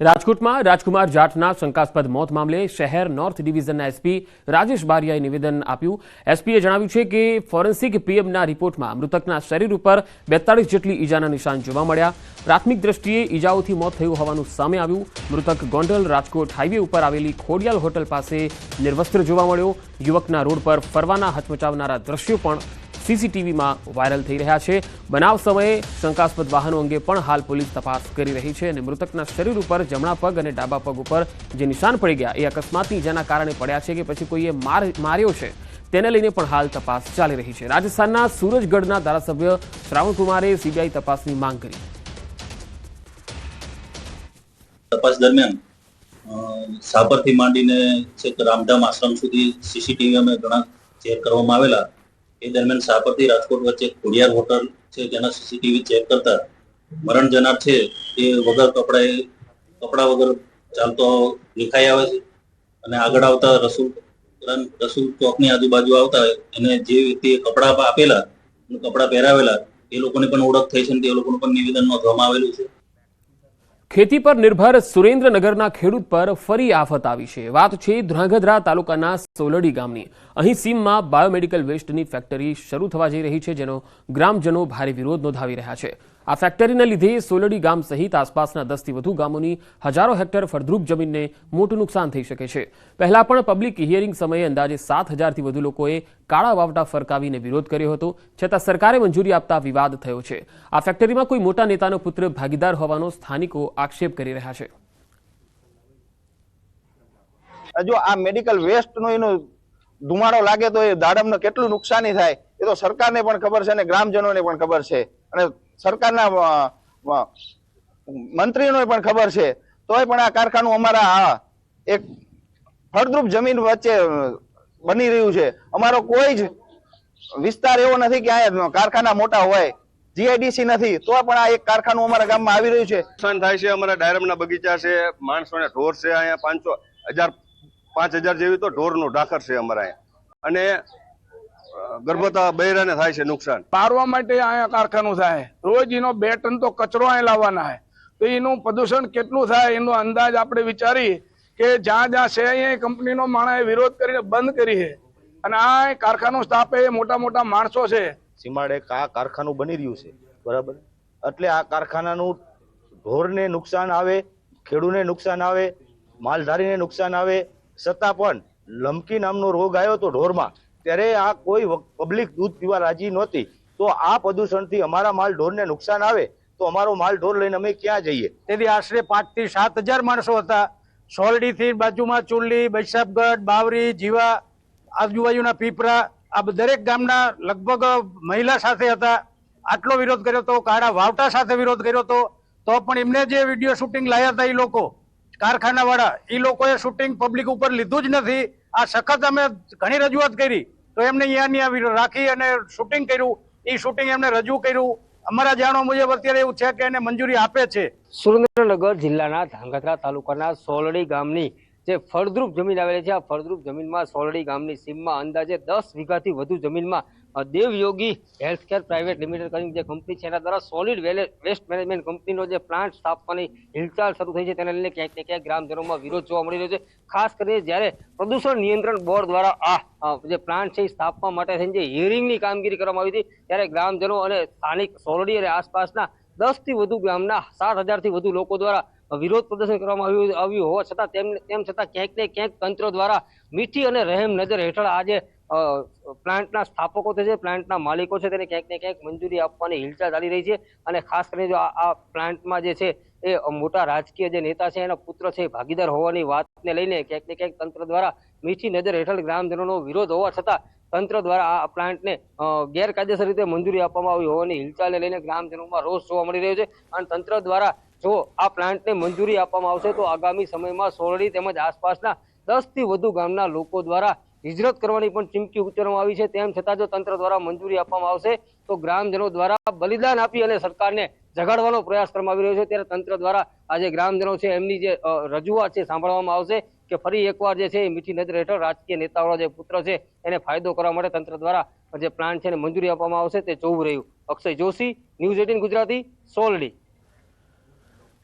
રાજકોટમાં રાજકુમાર જાટના શંકાસ્પદ મોત મામલે શહેર નોર્થ ડિવિઝનના એસપી રાજેશ બારિયાએ નિવેદન આપ્યું. એસપીએ જણાવ્યું છે કે ફોરેન્સિક પીએમના રિપોર્ટમાં મૃતકના શરીર ઉપર બેતાળીસ જેટલી ઈજાના નિશાન જોવા મળ્યા. પ્રાથમિક દ્રષ્ટિએ ઈજાઓથી મોત થયું હોવાનું સામે આવ્યું. મૃતક ગોંડલ રાજકોટ હાઈવે ઉપર આવેલી ખોડિયાલ હોટલ પાસે નિર્વસ્ત્ર જોવા મળ્યો. યુવકના રોડ પર ફરવાના હચમચાવનારા દ્રશ્યો પણ સીસીટીવીમાં વાયરલ થઈ રહ્યા છે. બનાવ સમયે શંકાસ્પદ વાહનો અંગે પણ હાલ પોલીસ તપાસ કરી રહી છે અને મૃતકના શરીર ઉપર જમણા પગ અને ડાબા પગ ઉપર જે નિશાન પડી ગયા એ અકસ્માતની જેના કારણે પડ્યા છે કે પછી કોઈએ માર, માર્યો છે તેને લઈને પણ હાલ તપાસ ચાલી રહી છે. રાજસ્થાનના સુરજગઢના ધારાસભ્ય શ્રાવણકુમારે સીબીઆઈ તપાસની માંગ કરી. તપાસ દરમિયાન સાપરથી માંડીને છેક રામધામ આશ્રમ સુધી સીસીટીવી અમે ઘણા ચેક કરવામાં આવેલા. એ દરમિયાન સાપરથી રાજકોટ વચ્ચે ખોડિયાર હોટલ છે તેના સીસીટીવી ચેક કરતા મરણ જનાર છે, એ વગર કપડાએ, કપડા વગર ચાલતો દેખાઈ આવે છે અને આગળ આવતા રસૂલ રસૂલ ચોકની આજુબાજુ આવતા એને જે વ્યક્તિએ કપડા આપેલા, કપડા પહેરાવેલા, એ લોકોની પણ ઓળખ થઈ છે અને તે લોકોનું પણ નિવેદન નોંધવામાં આવેલું છે. ખેતી પર નિર્ભર સુરેન્દ્રનગરના ખેડૂત પર ફરી આફત આવી છે. વાત છે ધ્રાંગધ્રા તાલુકાના સોલડી ગામની. અહીં સીમમાં બાયોમેડિકલ વેસ્ટની ફેક્ટરી શરૂ થવા જઈ રહી છે, જેનો ગ્રામજનો ભારે વિરોધ નોંધાવી રહ્યા છે. આ ફેક્ટરીને લીધે સોલડી ગામ સહિત આસપાસના દસથી વધુ ગામોની હજારો હેક્ટર ફળદ્રુપ જમીનને મોટું નુકસાન થઈ શકે છે. પહેલા પણ પબ્લિક હિયરિંગ સમયે અંદાજે સાત હજારથી વધુ લોકોએ કાળા વાવટા ફરકાવીને વિરોધ કર્યો હતો, છતાં સરકારે મંજૂરી આપતા વિવાદ થયો છે. આ ફેક્ટરીમાં કોઈ મોટા નેતાનો પુત્ર ભાગીદાર હોવાનો સ્થાનિકો આક્ષેપ કરી રહ્યા છે. જો આ મેડિકલ વેસ્ટનો એનો ધુમાડો લાગે તો એ દાડમને કેટલું નુકસાની થાય, એ તો સરકારને પણ ખબર છે અને ગ્રામજનોને પણ ખબર છે. અને સરકારના મંત્રીઓને પણ ખબર છે. તોય પણ આ કારખાનું અમારા એક ફળદ્રુપ જમીન વચ્ચે બની રહ્યું છે. અમારો કોઈ જ વિસ્તાર એવો નથી કે અહીંયા કારખાના મોટા હોય. જીઆઈડીસી નથી. તો પણ આ એક કારખાનું અમારા ગામમાં આવી રહ્યું છે. નુકસાન થાય છે અમારા ડાયરમના બગીચા છે, માણસોને ઢોર છે અહીંયા પાંચસો, હજાર, પાંચ હજાર જેવી તો ઢોરનું ઢાકર છે અમારા અહીંયા. અને અ, ગર્ભવતા બૈરાને થાય છે નુકસાન. પારવા માટે અહીંયા કારખાનું થાય. રોજ એનો બે ટન તો કચરો અહીં લાવવાના છે. તો એનું પ્રદૂષણ કેટલું થાય એનો અંદાજ આપણે વિચારી કે જ્યાં જ્યાં છે અહીંયા કંપનીનો માણસે વિરોધ કરીને બંધ કરી છે. અને આ કારખાનું સ્થાપે એ મોટા મોટા માણસો છે. સીમાડે આ કારખાનું બની રહ્યું છે. બરાબર? એટલે આ કારખાનાનું ઢોરને નુકસાન આવે ખેડૂને નુકસાન આવે માલધારીને નુકસાન આવે. છતાં પણ લમકી નામનો રોગ આવ્યો તો ઢોરમાં. ત્યારે આ કોઈ પબ્લિક દૂધ પીવા રાજી નહોતી. તો આ પ્રદૂષણથી અમારા માલ ઢોરને નુકસાન આવે, તો અમારો માલ ઢોર લઈને અમે ક્યાં જઈએ? તેથી આશરે પાંચથી સાત હજાર માણસો હતા. સોલડીથી બાજુમાં ચુલ્લી બૈસાબગઢ બાવરી, જીવા, આજુબાજુના પીપરા, આ દરેક ગામના લગભગ મહિલા સાથે હતા. આટલો વિરોધ કર્યો હતો કાળા વાવટા સાથે વિરોધ કર્યો હતો તો પણ એમને જે વીડિયો શૂટિંગ લાયા હતા એ લોકો કારખાના વાળા એ લોકોએ શૂટિંગ પબ્લિક ઉપર લીધું જ નથી. આ સખત અમે ઘણી રજૂઆત કરી. તો એમને અહીંયા આવી રાખી અને શૂટિંગ કર્યું. એ શૂટિંગ એમને રજૂ કર્યું. અમારા જાણવા મુજબ અત્યારે એવું છે કે એને મંજૂરી આપે છે. સુરેન્દ્રનગર જિલ્લાના ધાંગધ્રા તાલુકાના સોલડી ગામની જે ફળદ્રુપ જમીન આવેલી છે, આ ફળદ્રુપ જમીનમાં સોલડી ગામની સીમમાં અંદાજે દસ વીઘાથી વધુ જમીનમાં દેવયોગી હેલ્થકેર પ્રાઇવેટ લિમિટેડ કરીને જે કંપની છે, એના દ્વારા સોલિડ વેસ્ટ મેનેજમેન્ટ કંપનીનો જે પ્લાન્ટ સ્થાપવાની હિલચાલ શરૂ થઈ છે, તેને લઈને ક્યાંક ને ક્યાંક ગ્રામજનોમાં વિરોધ જોવા મળી રહ્યો છે. ખાસ કરીને જ્યારે પ્રદૂષણ નિયંત્રણ બોર્ડ દ્વારા આ જે પ્લાન્ટ છે, એ સ્થાપવા માટે થઈને જે હિયરિંગની કામગીરી કરવામાં આવી હતી, ત્યારે ગ્રામજનો અને સ્થાનિક સોલડી અને આસપાસના દસથી વધુ ગામના, સાત હજારથી વધુ લોકો દ્વારા વિરોધ પ્રદર્શન કરવામાં આવ્યું આવ્યું હોવા છતાં તેમ તેમ છતાં ક્યાંક ને ક્યાંક તંત્ર દ્વારા મીઠી અને રહેમ નજર હેઠળ આજે પ્લાન્ટના સ્થાપકો છે પ્લાન્ટના માલિકો છે, તેને ક્યાંક ને ક્યાંક મંજૂરી આપવાની હિલચાલ ચાલી રહી છે અને ખાસ કરીને જો આ પ્લાન્ટમાં જે છે એ મોટા રાજકીય જે નેતા છે, એના પુત્ર છે ભાગીદાર હોવાની વાતને લઈને ક્યાંક ને ક્યાંક તંત્ર દ્વારા મીઠી નજર હેઠળ ગ્રામજનોનો વિરોધ હોવા છતાં તંત્ર દ્વારા આ પ્લાન્ટને ગેરકાયદેસર રીતે મંજૂરી આપવામાં આવી હોવાની હિલચાલને લઈને ગ્રામજનોમાં રોષ જોવા મળી રહ્યો છે અને તંત્ર દ્વારા જો આ પ્લાન્ટને મંજૂરી આપવામાં આવશે તો આગામી સમયમાં સોરડી તેમજ આસપાસના દસથી વધુ ગામના લોકો દ્વારા હિજરત કરવાની પણ ચીમકી ઉચ્ચારવામાં આવી છે. તેમ છતાં જો તંત્ર દ્વારા મંજૂરી આપવામાં આવશે, તો ગ્રામજનો દ્વારા બલિદાન આપી અને સરકારને જગાડવાનો પ્રયાસ કરવામાં આવી રહ્યો છે. ત્યારે તંત્ર દ્વારા આજે ગ્રામજનો છે, એમની જે રજૂઆત છે સાંભળવામાં આવશે કે ફરી એકવાર જે છે એ મીઠી નજર હેઠળ રાજકીય નેતાઓનો જે પુત્ર છે એને ફાયદો કરવા માટે તંત્ર દ્વારા જે પ્લાન છે એને મંજૂરી આપવામાં આવશે, તે જોવું રહ્યું. Akshay Joshi, news eighteen Gujarati, Soldi.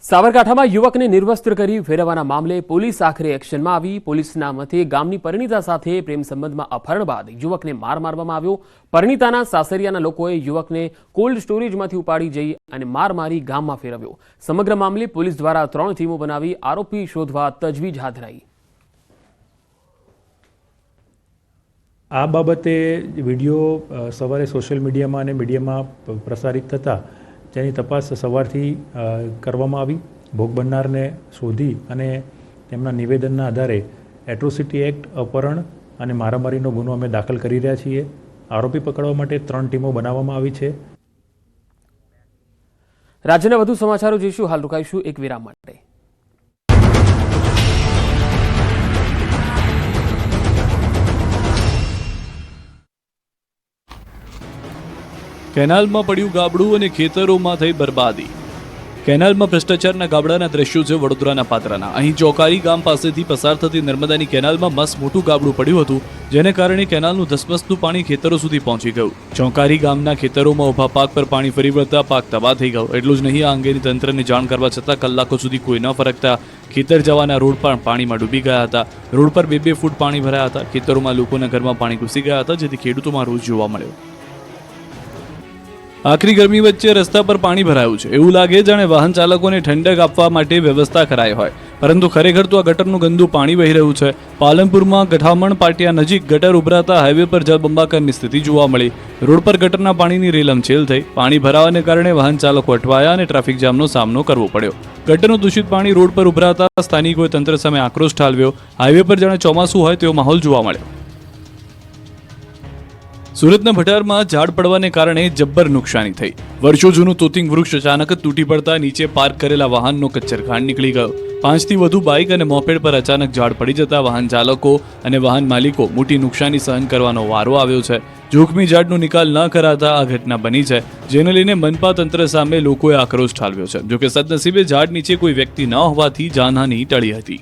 સાબરકાંઠામાં યુવકને નિર્વસ્ત્ર કરી ફેરવવાના મામલે પોલીસ આખરે એક્શનમાં આવી. પોલીસના મતે ગામની પરિણીતા સાથે પ્રેમ સંબંધમાં અપહરણ બાદ યુવકને માર મારવામાં આવ્યો. પરિણીતાના સાસરિયાના લોકોએ યુવકને કોલ્ડ સ્ટોરેજમાંથી ઉપાડી જઈ અને માર મારી ગામમાં ફેરવ્યો. સમગ્ર મામલે પોલીસ દ્વારા ત્રણ ટીમો બનાવી આરોપી શોધવા તજવીજ હાથ ધરાઈ. આ બાબતે વીડિયો સવારે સોશિયલ મીડિયામાં અને મીડિયામાં પ્રસારિત થતાં જેની તપાસ સવારથી કરવામાં આવી. ભોગ બનનારને શોધી અને તેમના નિવેદનના આધારે એટ્રોસિટી એક્ટ અપહરણ અને મારામારીનો ગુનો અમે દાખલ કરી રહ્યા છીએ. આરોપી પકડવા માટે ત્રણ ટીમો બનાવવામાં આવી છે. રાજ્યના વધુ સમાચારો જોઈશું. હાલ રોકાઈશું એક વિરામ માટે. કેનાલમાં પડ્યું ગાબડું અને ખેતરોમાં થઈ બરબાદી. કેનાલમાં ભ્રષ્ટાચારના ગાબડાના દ્રશ્યો છે વડોદરાના પાત્રના. અહીં ચોકારી ગામ પાસેથી પસાર થતી નર્મદાની કેનાલમાં મસ્ત મોટું ગાબડું પડ્યું હતું, જેને કારણે કેનાલનું ધસમસતું પાણી ખેતરો સુધી પહોંચી ગયું. ચોકારી ગામના ખેતરોમાં ઊભા પાક પર પાણી ફરી વળતા પાક તબાહ થઈ ગયો. એટલું જ નહીં, આ અંગેની તંત્રને જાણ કરવા છતાં કલાકો સુધી કોઈ ન ફરકતા ખેતર જવાના રોડ પણ પાણીમાં ડૂબી ગયા હતા. રોડ પર બે બે ફૂટ પાણી ભરાયા હતા. ખેતરોમાં લોકોના ઘરમાં પાણી ઘૂસી ગયા હતા, જેથી ખેડૂતોમાં રોજ જોવા મળ્યો. આખરી ગરમી વચ્ચે રસ્તા પર પાણી ભરાયું છે. એવું લાગે જાણે વાહન ચાલકોને ઠંડક આપવા માટે વ્યવસ્થા કરાઈ હોય. પરંતુ ખરેખર તો આ ગટરનું ગંદુ પાણી વહી રહ્યું છે. પાલનપુરમાં ગઠામણ પાટિયા નજીક ગટર ઉભરાતા હાઈવે પર જળબંબાકારની સ્થિતિ જોવા મળી. રોડ પર ગટરના પાણીની રેલમછેલ થઈ. પાણી ભરાવાને કારણે વાહન ચાલકો અટવાયા અને ટ્રાફિક જામનો સામનો કરવો પડ્યો. ગટરનું દૂષિત પાણી રોડ પર ઉભરાતા સ્થાનિકોએ તંત્ર સામે આક્રોશ ઠાલવ્યો. હાઈવે પર જાણે ચોમાસું હોય તેવો માહોલ જોવા મળ્યો. સુરતના ભટારમાં ઝાડ પડવાને કારણે જબ્બર નુકસાની થઈ. વર્ષો જૂનું તોતિંગ વૃક્ષ અચાનક તૂટી પડતા નીચે પાર્ક કરેલા વાહનનો કચ્છરખાંડ નીકળી ગયો. પાંચથી વધુ બાઇક અને મોપેડ પર અચાનક ઝાડ પડી જતા વાહન ચાલકો અને વાહન માલિકો મોટી નુકસાની સહન કરવાનો વારો આવ્યો છે. જોખમી ઝાડનો નિકાલ ન કરાતા આ ઘટના બની છે, જેને લઈને મનપા તંત્ર સામે લોકોએ આક્રોશ ઠાલવ્યો છે. જોકે સદનસીબે ઝાડ નીચે કોઈ વ્યક્તિ ન હોવાથી જાનહાની ટળી હતી.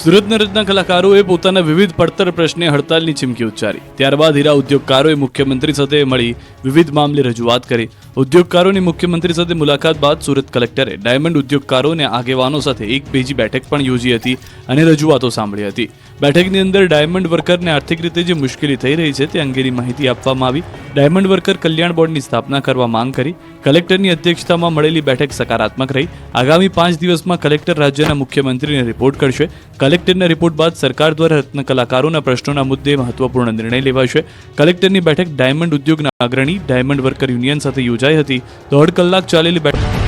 સુરતના રત્ન કલાકારોએ પોતાના વિવિધ પડતર પ્રશ્ને હડતાલની ચીમકી ઉચ્ચારી. ત્યારબાદ હીરા ઉદ્યોગકારોએ મુખ્યમંત્રી સાથે મળી વિવિધ મામલે રજૂઆત કરી. ઉદ્યોગકારોની મુખ્યમંત્રી સાથે મુલાકાત બાદ સુરત કલેક્ટરે ડાયમંડ ઉદ્યોગકારો અને આગેવાનો સાથે એક પેજી બેઠક પણ યોજી હતી અને રજૂઆતો સાંભળી હતી. બેઠકની અંદર ડાયમંડ વર્કરને આર્થિક રીતે જે મુશ્કેલી થઈ રહી છે તે અંગેની માહિતી આપવામાં આવી. ડાયમંડ વર્કર કલ્યાણ બોર્ડની સ્થાપના કરવા માંગ કરી. કલેક્ટરની અધ્યક્ષતામાં મળેલી બેઠક સકારાત્મક રહી. આગામી પાંચ દિવસમાં કલેક્ટર રાજ્યના મુખ્યમંત્રીને રિપોર્ટ કરશે. કલેક્ટરના રિપોર્ટ બાદ સરકાર દ્વારા રત્ન કલાકારોના પ્રશ્નોના મુદ્દે મહત્વપૂર્ણ નિર્ણય લેવાશે. કલેક્ટરની બેઠક ડાયમંડ ઉદ્યોગના અગ્રણી ડાયમંડ વર્કર યુનિયન સાથે યોજાઈ હતી. દોઢ કલાક ચાલેલી બેઠક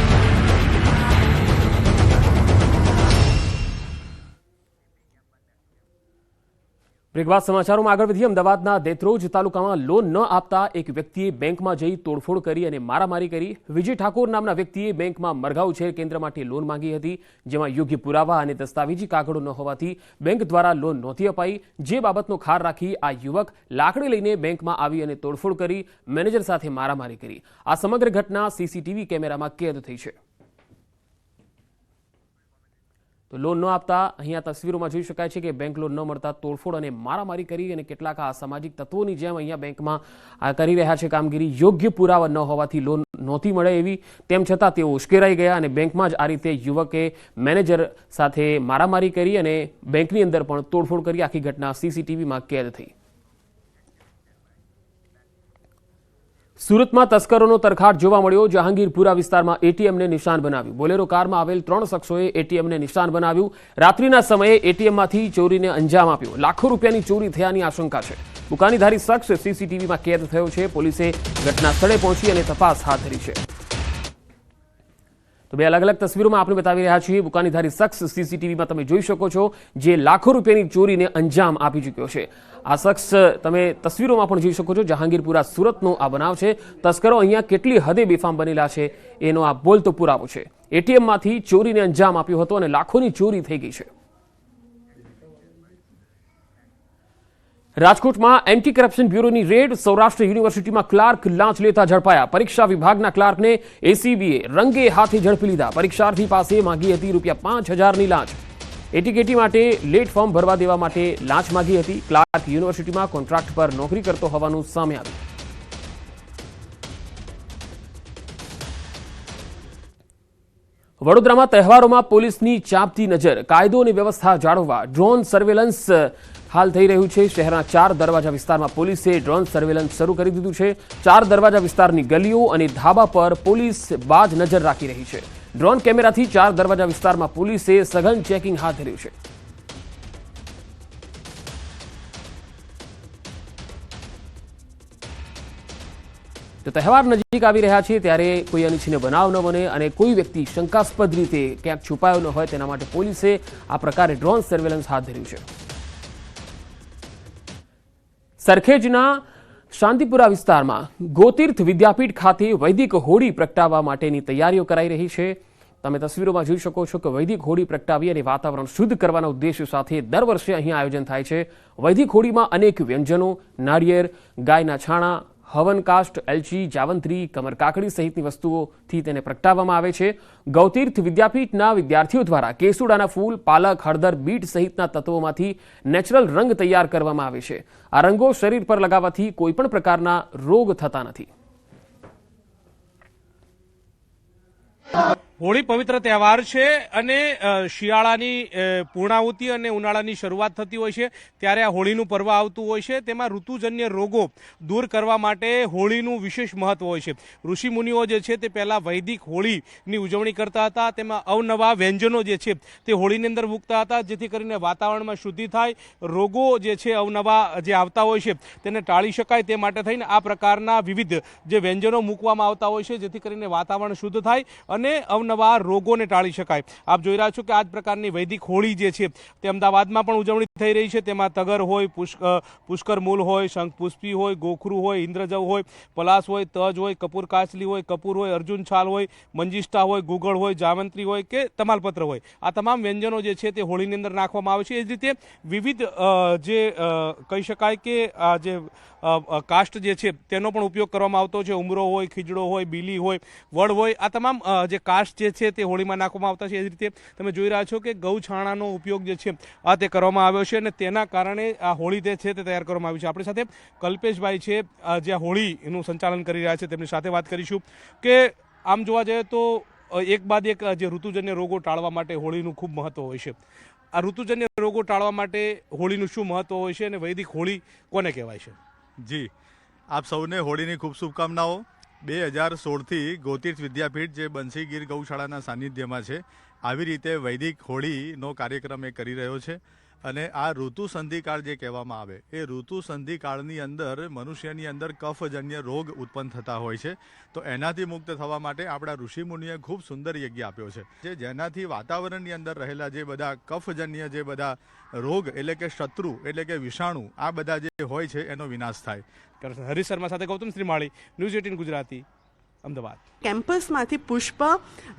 બ્રેક બાદ સમાચારોમાં આગળ વધી અમદાવાદના દેત્રોજ તાલુકામાં લોન ન આપતા એક વ્યક્તિએ બેંકમાં જઈ તોડફોડ કરી અને મારામારી કરી. વિજય ઠાકોર નામના વ્યક્તિએ બેંકમાં મરઘાઉ ઉછેર કેન્દ્ર માટે લોન માંગી હતી, જેમાં યોગ્ય પુરાવા અને દસ્તાવેજી કાગળો ન હોવાથી બેંક દ્વારા લોન નહોતી અપાઈ. જે બાબતનો ખાર રાખી આ યુવક લાકડી લઈને બેંકમાં આવી અને તોડફોડ કરી, મેનેજર સાથે મારામારી કરી. આ સમગ્ર ઘટના સીસીટીવી કેમેરામાં કેદ થઈ છે. તો લોન ન આપતા અહીંયા તસવીરોમાં જોઈ શકાય છે કે બેંક લોન ન મળતા તોડફોડ અને મારામારી કરી અને કેટલાક આ સામાજિક તત્વોની જેમ અહીંયા બેંકમાં કરી રહ્યા છે કામગીરી. યોગ્ય પુરાવા ન હોવાથી લોન નહોતી મળે એવી. તેમ છતાં તેઓ ઉશ્કેરાઈ ગયા અને બેંકમાં જ આ રીતે યુવકે મેનેજર સાથે મારામારી કરી અને બેંકની અંદર પણ તોડફોડ કરી. આખી ઘટના સીસીટીવીમાં કેદ થઈ. સુરતમાં તસ્કરોનો તરખાટ જોવા મળ્યો. જહાંગીરપુરા વિસ્તારમાં એટીએમને નિશાન બનાવ્યું. બોલેરો કારમાં આવેલ ત્રણ શખ્સોએ એટીએમને નિશાન બનાવ્યું. રાત્રિના સમયે એટીએમમાંથી ચોરીને અંજામ આપ્યો. લાખો રૂપિયાની ચોરી થયાની આશંકા છે. બુકાનીધારી શખ્સ સીસીટીવીમાં કેદ થયો છે. પોલીસે ઘટના સ્થળે પહોંચી અને તપાસ હાથ ધરી છે. તો બે અલગ અલગ તસવીરોમાં આપણે બતાવી રહ્યા છીએ. બુકાનીધારી શખ્સ સીસીટીવીમાં તમે જોઈ શકો છો, જે લાખો રૂપિયાની ચોરીને અંજામ આપી ચૂક્યો છે. આ શખ્સ તમે તસવીરોમાં પણ જોઈ શકો છો, જહાંગીરપુરા સુરતનો આ બનાવ છે. તસ્કરો અહીંયા કેટલી હદે બેફામ બનેલા છે, એનો આ બોલતો પુરાવો છે. એટીએમમાંથી ચોરીને અંજામ આપ્યો હતો અને લાખોની ચોરી થઈ ગઈ છે. રાજકોટમાં એન્ટી કરપ્શન બ્યુરોની રેડ સૌરાષ્ટ્ર યુનિવર્સિટીમાં ક્લાર્ક લાંચ લેતા ઝડપાયા. પરીક્ષા વિભાગના ક્લાર્કને એસીબીએ રંગે હાથે ઝડપી લીધા. પરીક્ષાર્થી પાસે માંગી હતી રૂપિયા પાંચ હજારની લાંચ. એટીકેટી માટે લેટ ફોર્મ ભરવા દેવા માટે લાંચ માંગી હતી. ક્લાર્ક યુનિવર્સિટીમાં કોન્ટ્રાક્ટ પર નોકરી કરતો હોવાનું સામે આવ્યું. વડોદરામાં તહેવારોમાં પોલીસની ચાંપતી નજર. કાયદો અને વ્યવસ્થા જાળવવા. ડ્રોન સર્વેલન્સ હાલ થઈ રહ્યું છે શહેરના ચાર દરવાજા વિસ્તારમાં પોલીસે ડ્રોન સર્વેલન્સ શરૂ કરી દીધું છે. ચાર દરવાજા વિસ્તારની ગલીઓ અને ધાબા પર પોલીસ બાજ નજર રાખી રહી છે. ડ્રોન કેમેરાથી ચાર દરવાજા વિસ્તારમાં પોલીસે સઘન ચેકિંગ હાથ ધર્યું છે. તો તહેવાર નજીક આવી રહ્યા છે ત્યારે કોઈ અનિચ્છનીય બનાવ ન બને અને કોઈ વ્યક્તિ શંકાસ્પદ રીતે ક્યાંક છુપાયો ન હોય તેના માટે પોલીસે આ પ્રકારે ડ્રોન સર્વેલન્સ હાથ ધર્યું છે. સરખેજના શાંતિપુરા વિસ્તારમાં ગોતીર્થ વિદ્યાપીઠ ખાતે વૈદિક હોળી પ્રગટાવવા માટેની તૈયારીઓ કરાઈ રહી છે. તમે તસવીરોમાં જોઈ શકો છો કે વૈદિક હોળી પ્રગટાવી અને વાતાવરણ શુદ્ધ કરવાના ઉદ્દેશ્ય સાથે દર વર્ષે અહીં આયોજન થાય છે. વૈદિક હોળીમાં અનેક વ્યંજનો નાળિયેર ગાયના છાણા હવન કાષ્ટ, એલચી, જાવંત્રી, કમર કાકડી સહિતની વસ્તુઓથી તેને પ્રગટાવવામાં આવે છે. ગૌતીર્થ વિદ્યાપીઠના વિદ્યાર્થીઓ દ્વારા કેસુડાના ફૂલ, પાલક, હળદર, બીટ સહિતના તત્વોમાંથી નેચરલ રંગ તૈયાર કરવામાં આવે છે. આ રંગો શરીર પર લગાવવાથી કોઈપણ પ્રકારના રોગ થતા નથી. હોળી પવિત્ર તહેવાર છે અને શિયાળાની પૂર્ણાહુતિ અને ઉનાળાની શરૂઆત થતી હોય છે. ત્યારે આ હોળીનું પર્વ આવતું હોય છે. તેમાં ઋતુજન્ય રોગો દૂર કરવા માટે હોળીનું વિશેષ મહત્વ હોય છે. ઋષિ મુનિઓ જે છે તે પહેલાં વૈદિક હોળીની ઉજવણી કરતા હતા. તેમાં અવનવા વ્યંજનો જે છે તે હોળીની અંદર મૂકતા હતા, જેથી કરીને વાતાવરણમાં શુદ્ધિ થાય. રોગો જે છે અવનવા જે આવતા હોય છે તેને ટાળી શકાય તે માટે થઈને આ પ્રકારના વિવિધ જે વ્યંજનો મૂકવામાં આવતા હોય છે, જેથી કરીને વાતાવરણ શુદ્ધ થાય અને અવનવા રોગોને ટાળી શકાય. આપ જોઈ રહ્યા છો કે આ જ પ્રકારની વૈદિક હોળી જે છે તે અમદાવાદમાં પણ ઉજવણી થઈ રહી છે. તેમાં તગર હોય પુષ્ક પુષ્કર મૂલ હોય શંખપુષ્પી હોય ગોખરું હોય ઇન્દ્રજવ હોય પલાસ હોય તજ હોય કપૂર કાચલી હોય કપૂર હોય અર્જુન છાલ હોય મંજિષ્ઠા હોય ગુગળ હોય જાવંત્રી હોય કે તમાલપત્ર હોય. આ તમામ વ્યંજનો જે છે તે હોળીની અંદર નાખવામાં આવે છે. એ જ રીતે વિવિધ જે કહી શકાય કે આ જે અ, જે છે તેનો પણ ઉપયોગ કરવામાં આવતો છે. ઉમરો હોય ખીજડો હોય બીલી હોય વડ હોય આ તમામ જે કાષ્ટ જે છે તે હોળીમાં નાખવામાં આવતા છે. એ જ રીતે તમે જોઈ રહ્યા છો કે ગૌછાણાનો ઉપયોગ જે છે, આ તે કરવામાં આવ્યો છે અને તેના કારણે આ હોળી જે છે તે તૈયાર કરવામાં આવી છે. આપણી સાથે કલ્પેશભાઈ છે જે હોળીનું સંચાલન કરી રહ્યા છે તેમની સાથે વાત કરીશું કે આમ જોવા જઈએ તો એક બાદ એક જે ઋતુજન્ય રોગો ટાળવા માટે હોળીનું ખૂબ મહત્વ હોય છે. આ ઋતુજન્ય રોગો ટાળવા માટે હોળીનું શું મહત્વ હોય છે અને વૈદિક હોળી કોને કહેવાય છે? જી, આપ સૌને હોળીની ખૂબ શુભકામનાઓ. બે હજાર સોળથી ગોતીર્થ વિદ્યાપીઠ જે બંસી ગીર ગૌશાળાના સાનિધ્યમાં છે, આવી રીતે વૈદિક હોળીનો કાર્યક્રમ એ કરી રહ્યો છે. અને આ ઋતુ સંધિકાળ જે કહેવામાં આવે, એ ઋતુ સંધિકાળની અંદર, મનુષ્યની અંદર કફજન્ય રોગ ઉત્પન્ન થતા હોય છે. તો એનાથી મુક્ત થવા માટે આપણા ઋષિમુનિએ ખૂબ સુંદર યજ્ઞ આપ્યો છે. જે જેનાથી વાતાવરણની અંદર રહેલા જે બધા કફજન્ય જે બધા રોગ, એટલે કે શત્રુ, એટલે કે વિષાણુ, આ બધા જે હોય છે, એનો વિનાશ થાય. હરીશ શર્મા સાથે ગૌતમ શ્રીમાળી ન્યૂઝ એટીન ગુજરાતી. અમદાવાદ. કેમ્પસમાંથી પુષ્પ,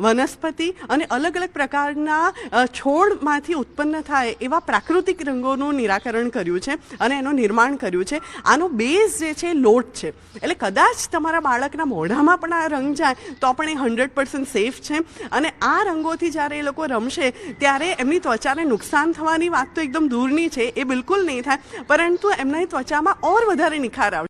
વનસ્પતિ અને અલગ અલગ પ્રકારના છોડમાંથી ઉત્પન્ન થાય એવા પ્રાકૃતિક રંગોનું નિરાકરણ કર્યું છે અને એનું નિર્માણ કર્યું છે. આનો બેઝ જે છે લોટ છે. એટલે કદાચ તમારા બાળકના મોઢામાં પણ આ રંગ જાય તો પણ એ હંડ્રેડ પર્સન્ટ સેફ છે. અને આ રંગોથી જ્યારે એ લોકો રમશે ત્યારે એમની ત્વચાને નુકસાન થવાની વાત તો એકદમ દૂરની છે. એ બિલકુલ નહીં થાય. પરંતુ એમની ત્વચામાં ઓર વધારે નિખાર આવશે.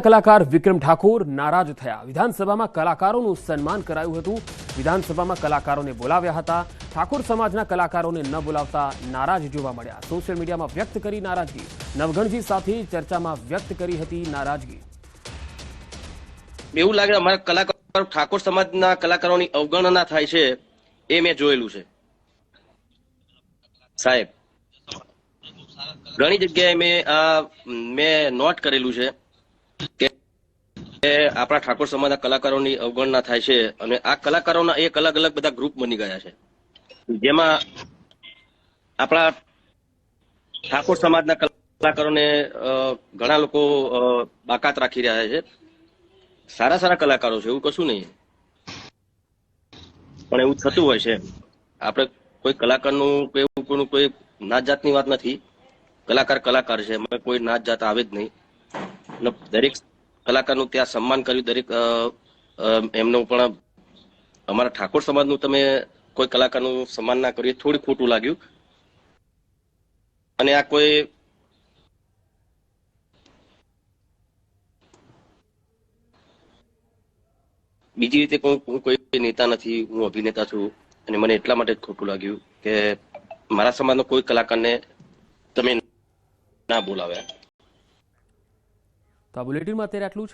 કલાકાર વિક્રમ ઠાકોર નારાજ થયા. વિધાનસભામાં કલાકારોનું સન્માન કરાયું હતું. વિધાનસભામાં કલાકારોને બોલાવ્યા હતા. ઠાકોર સમાજના કલાકારોને ન બોલાવતા નારાજ જોવા મળ્યા. સોશિયલ મીડિયામાં વ્યક્ત કરી નારાજગી. નવગણજી સાથે ચર્ચામાં વ્યક્ત કરી હતી નારાજગી. એવું લાગે અમારા કલાકારો ઠાકોર સમાજના કલાકારોની અવગણના થાય છે એ મેં જોયેલું છે. સાહેબ, ઘણી જગ્યાએ મેં મેં નોટ કરેલું છે. આપણા ઠાકોર સમાજના કલાકારોની અવગણના થાય છે અને આ કલાકારોના એક અલગ અલગ બધા ગ્રુપ બની ગયા છે. જેમાં આપણા ઠાકોર સમાજના કલાકારોને ઘણા લોકો બાકાત રાખી રહ્યા છે. સારા સારા કલાકારો છે, એવું કશું નહીં. પણ એવું થતું હોય છે. આપણે કોઈ કલાકારનું એવું કોઈનું કોઈ નાત જાતની વાત નથી. કલાકાર કલાકાર છે, એમાં કોઈ નાત જાત આવે જ નહીં. દરેક કલાકારનું ત્યાં સન્માન કર્યું દરેક એમનું પણ અમારા ઠાકોર સમાજનું તમે કોઈ કલાકારનું સન્માન ના કર્યું થોડી ખોટું લાગ્યું. અને આ કોઈ બીજી રીતે કોઈ નેતા નથી, હું અભિનેતા છું, અને મને એટલા માટે જ ખોટું લાગ્યું કે મારા સમાજનો કોઈ કલાકારને તમે ના બોલાવ્યા. તો આ બુલેટિનમાં અત્યારે આટલું જ.